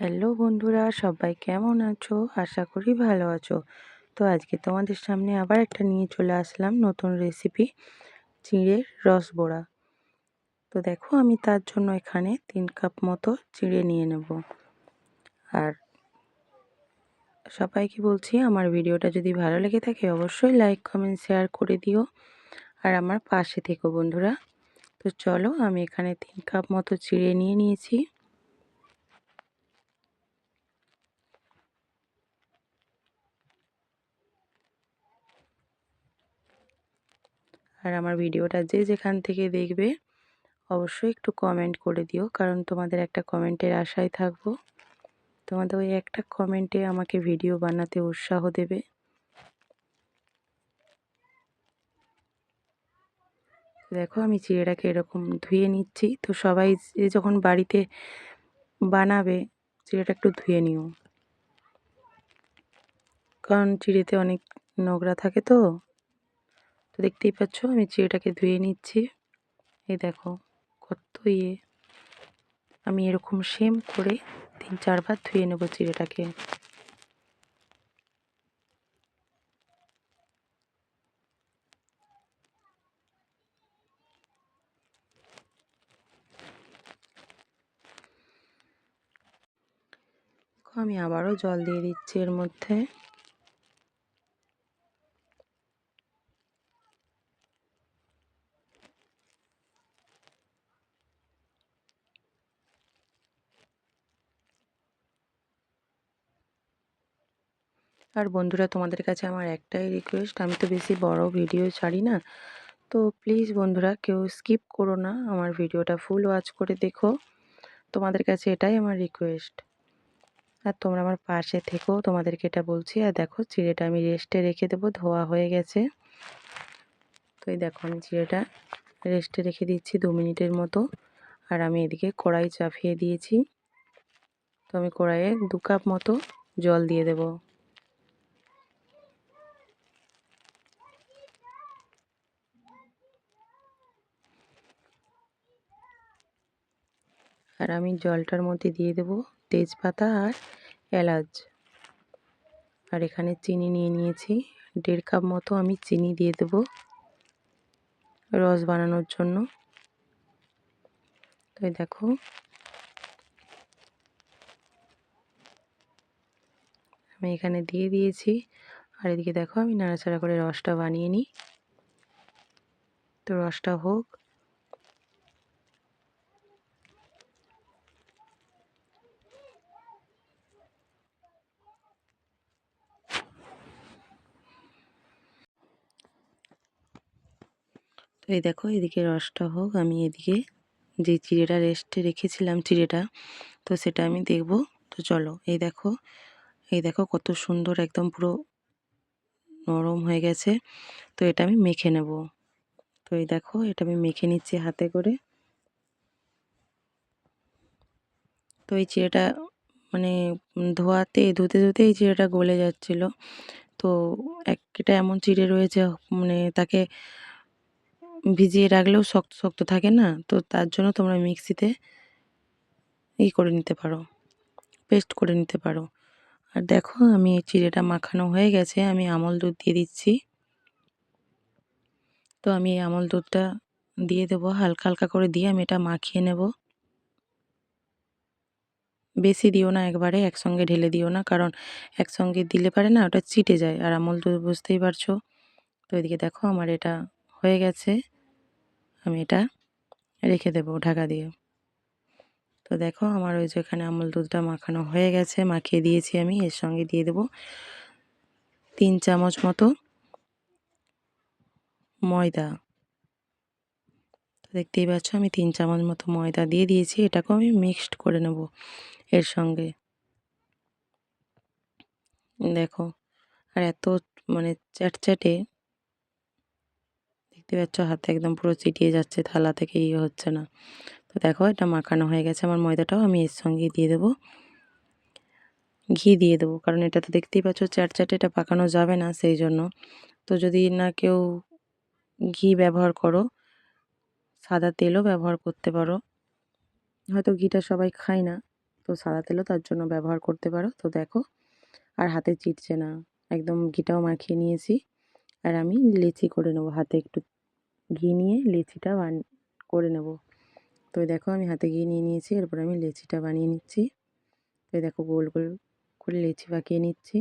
Hello বন্ধুরা, সবাই কেমন আছো? আশা করি ভালো আছো। তো আজকে তোমাদের সামনে আবার একটা নিয়ে চলে আসলাম নতুন রেসিপি চিঁড়ের রস বড়া। তো দেখো আমি তার জন্য এখানে তিন কাপ মতো চিঁড়ে নিয়ে নেব। আর সবাইকে বলছি আমার ভিডিওটা যদি ভালো লেগে থাকে অবশ্যই লাইক কমেন্ট শেয়ার করে দিও। আর আমার পাশে থেকো বন্ধুরা। তো চলো আমি এখানে তিন কাপ মতো চিঁড়ে নিয়ে নিয়েছি। আর আমার ভিডিওটা যে যেখান থেকে দেখবে, অবশ্যই একটু কমেন্ট করে দিও। কারণ তোমাদের একটা কমেন্টের আশায় থাকব। তোমাদের ওই একটা কমেন্টে আমাকে ভিডিও বানাতে উৎসাহ দেবে। দেখো আমি চিড়েটাকে এরকম ধুয়ে নিচ্ছি। তো সবাই যখন বাড়িতে বানাবে, চিড়েটা একটু ধুয়ে নিও। কারণ চিড়েতে অনেক নোংরা থাকে তো। তো দেখতেই পাচ্ছ, আমি চিড়েটাকে ধুয়ে নিচ্ছি। এই দেখো, কত ইয়ে। আমি এরকম সেম করে তিন, চারবার ধুয়ে নেব চিড়েটাকে আমি আবারও জল দিয়ে দিচ্ছি এর মধ্যে। আর বন্ধুরা, তোমাদের কাছে আমার একটাই রিকোয়েস্ট আমি তো বেশি বড় ভিডিও ছাড়ি না। তো প্লিজ বন্ধুরা, কেউ স্কিপ করো না, আমার ভিডিওটা ফুল ওয়াচ করে দেখো। তোমাদের কাছে এটাই আমার রিকোয়েস্ট আর তোমরা আমার পাশে থেকেও তোমাদেরকে এটা বলছি। আর দেখো, চিড়েটা আমি রেস্টে রেখে দেবো, ধোয়া হয়ে গেছে। তো এই দেখো, আমি চিড়েটা রেস্টে রেখে দিচ্ছি দু মিনিটের মতো। আর আমি এদিকে কড়াই চাপিয়ে দিয়েছি। তো আমি কড়াইয়ে দু কাপ মতো জল দিয়ে দেবো। আর আমি জলটার মধ্যে দিয়ে দেব তেজপাতা আর এলাচ। আর এখানে চিনি নিয়ে নিয়েছি। দেড় কাপ মতো আমি চিনি দিয়ে দেব রস বানানোর জন্য। তাই দেখো। আমি এখানে দিয়ে দিয়েছি। আর এদিকে দেখো আমি নাড়াচাড়া করে রসটা বানিয়ে নিই। তো রসটা হোক এই দেখো, এদিকে রসটা হোক, আমি এদিকে যে চিড়েটা রেস্টে রেখেছিলাম চিড়েটা, তো সেটা আমি দেখব। তো চলো, এই দেখো এই দেখো কত সুন্দর একদম পুরো নরম হয়ে গেছে। তো এটা আমি মেখে নেব। তো এই দেখো, এটা আমি মেখে নিচ্ছি হাতে করে। তো এই চিড়েটা মানে ধোয়াতে, ধুতে ধুতে এই চিড়েটা গলে যাচ্ছিল। তো একটা এমন চিড়ে রয়েছে মানে তাকে ভিজিয়ে রাখলেও শক্ত শক্ত থাকে না? তো তার জন্য তোমরা মিক্সিতে ই করে নিতে পারো, পেস্ট করে নিতে পারো। আর দেখো, আমি এই চিড়েটা মাখানো হয়ে গেছে, আমি আমল দুধ দিয়ে দিচ্ছি। তো আমি এই আমল দুধটা দিয়ে দেবো, হালকা হালকা করে দিয়ে আমি এটা মাখিয়ে নেব। বেশি দিও না একবারে, একসঙ্গে ঢেলে দিও না, কারণ একসঙ্গে দিলে পারে না, ওটা চিটে যায়। আর আমল দুধ বুঝতেই পারছ? তো এদিকে দেখো, আমার এটা হয়ে গেছে। আমি এটা রেখে দেবো ঢাকা দিয়ে। তো দেখো আমার ওই যে এখানে আমল দুধটা মাখানো হয়ে গেছে, মাখিয়ে দিয়েছি আমি, এর সঙ্গে দিয়ে দেব তিন চামচ মতো ময়দা। তো দেখতেই পাচ্ছ আমি তিন চামচ মতো ময়দা দিয়ে দিয়েছি, এটাকেও আমি মিক্সড করে নেব এর সঙ্গে। দেখো, আর এত মানে চ্যাটচ্যাটে দেখতে পাচ্ছ, হাতে একদম পুরো চিটিয়ে যাচ্ছে, থালা থেকে ইয়ে হচ্ছে না। তো দেখো, এটা মাখানো হয়ে গেছে আমার ময়দাটাও, আমি এর সঙ্গে দিয়ে দেবো। ঘি দিয়ে দেবো, কারণ এটা তো দেখতেই পাচ্ছ, চ্যাটচ্যাটে এটা পাকানো যাবে না সেই জন্য তো যদি না কেউ ঘি ব্যবহার করো, সাদা তেলও ব্যবহার করতে পারো। হয়তো ঘিটা সবাই খায় না, তো সাদা তেলও তার জন্য ব্যবহার করতে পারো। তো দেখো, আর হাতে চিটছে না, একদম ঘিটাও মাখিয়ে নিয়েছি। আর আমি লেচি করে নেব হাতে একটু। ঘি নিয়ে লেচিটা বান, করে নেব। তো দেখো আমি হাতে ঘি নিয়ে নিয়েছি, এরপর আমি লেচিটা বানিয়ে নিচ্ছি। তো দেখো গোল গোল করে লেচি পাকিয়ে নিচ্ছি।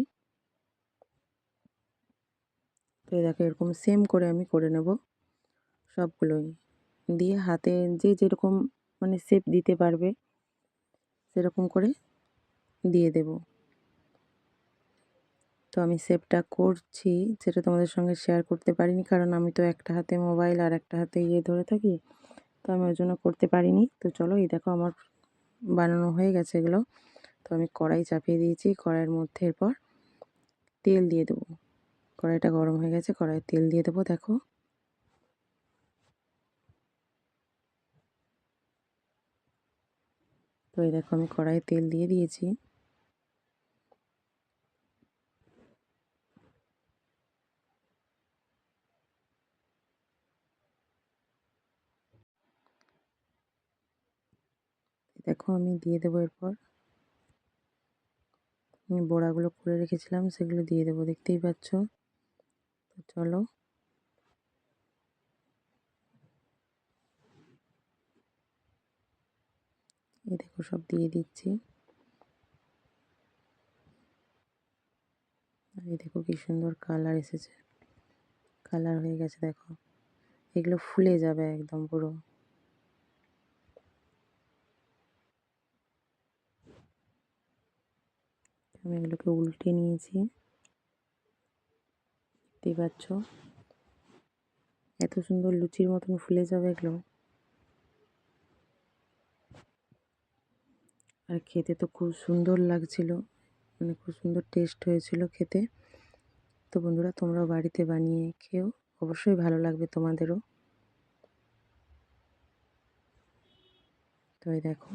তো দেখো এরকম সেম করে আমি করে নেব সবগুলোই। দিয়ে হাতে যে যেরকম মানে শেপ দিতে পারবে, সেরকম করে দিয়ে দেব। তো আমি সেভটা করছি। সেটা তোমাদের সঙ্গে শেয়ার করতে পারিনি, কারণ আমি তো একটা হাতে মোবাইল আর একটা হাতে ইয়ে ধরে থাকি, তো আমি ওই জন্য করতে পারিনি। তো চলো এই দেখো আমার বানানো হয়ে গেছে এগুলো। তো আমি কড়াই চাপিয়ে দিয়েছি, কড়াইয়ের মধ্যে এরপর তেল দিয়ে দেবো। কড়াইটা গরম হয়ে গেছে কড়াই তেল দিয়ে দেবো, দেখো। তো এই দেখো আমি কড়াইয়ে তেল দিয়ে দিয়েছি। দেখো আমি দিয়ে দেবো এরপর। আমি বড়াগুলো করে রেখেছিলাম, সেগুলো দিয়ে দেবো, দেখতেই পাচ্ছ? তো চলো। এই দেখো সব দিয়ে দিচ্ছি। আর এই দেখো কি সুন্দর কালার এসেছে। কালার হয়ে গেছে, দেখো। এগুলো ফুলে যাবে একদম পুরো। আমি এগুলোকে উল্টে নিয়েছি। দেখতেই পাচ্ছ? এত সুন্দর লুচির মতন ফুলে যাবে এগুলো। আর খেতে তো খুব সুন্দর লাগছিল। মানে খুব সুন্দর টেস্ট হয়েছিল খেতে। তো বন্ধুরা, তোমরাও বাড়িতে বানিয়ে খেও। অবশ্যই ভালো লাগবে তোমাদেরও। তো এই দেখো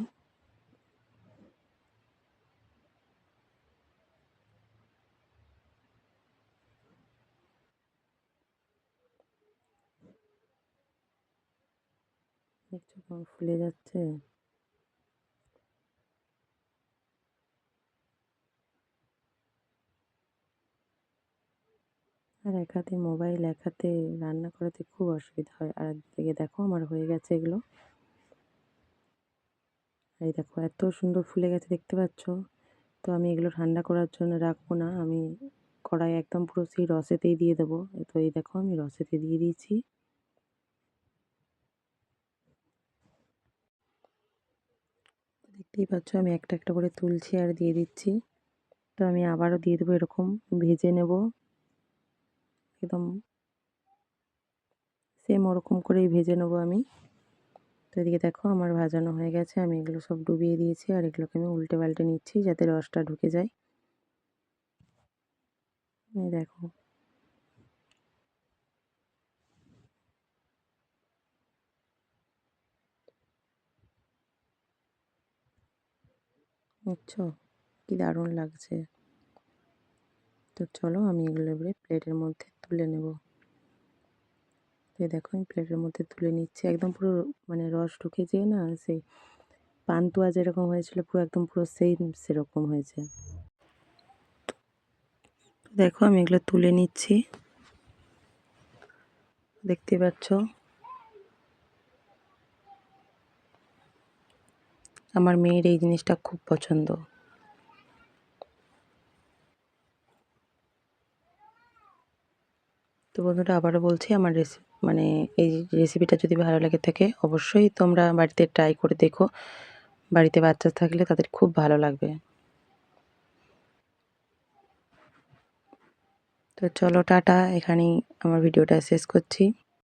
দেখছ কেমন ফুলে যাচ্ছে। আর এক হাতে মোবাইল, এক হাতে রান্না করাতে খুব অসুবিধা হয়। আর দিকে দেখো আমার হয়ে গেছে এগুলো। এই দেখো, এত সুন্দর ফুলে গেছে, দেখতে পাচ্ছ? তো আমি এগুলো ঠান্ডা করার জন্য রাখব না। আমি কড়াই একদম পুরো সেই রসেতেই দিয়ে দেবো। তো এই দেখো আমি রসেতে দিয়ে দিয়েছি। দেখতেই পাচ্ছ, আমি একটা একটা করে তুলছি আর দিয়ে দিচ্ছি। তো আমি আবারও দিয়ে দেবো এরকম, ভেজে নেব। একদম সেম ওরকম করেই ভেজে নেব আমি। তো এদিকে দেখো, আমার ভাজানো হয়ে গেছে, আমি এগুলো সব ডুবিয়ে দিয়েছি আর এগুলোকে আমি উল্টে পাল্টে নিচ্ছি যাতে রসটা ঢুকে যায়। দেখো বুঝছ কি দারুণ লাগছে। তো চলো আমি এগুলো এবারে প্লেটের মধ্যে তুলে নেব। দেখো, আমি প্লেটের মধ্যে তুলে নিচ্ছি। একদম পুরো মানে রস ঢুকে যেয়ে না, সেই পান্তুয়া যেরকম হয়েছিল, পুরো একদম পুরো সেই সেরকম হয়েছে। দেখো, আমি এগুলো তুলে নিচ্ছি। দেখতে পাচ্ছ? আমার মেয়ের এই জিনিসটা খুব পছন্দ। তো বন্ধুরা, আবারও বলছি, আমার রেসিপি মানে এই রেসিপিটা যদি ভালো লাগে থাকে, অবশ্যই তোমরা বাড়িতে ট্রাই করে দেখো। বাড়িতে বাচ্চা থাকলে তাদের খুব ভালো লাগবে। তো চলো, টাটা। এখানেই আমার ভিডিওটা শেষ করছি।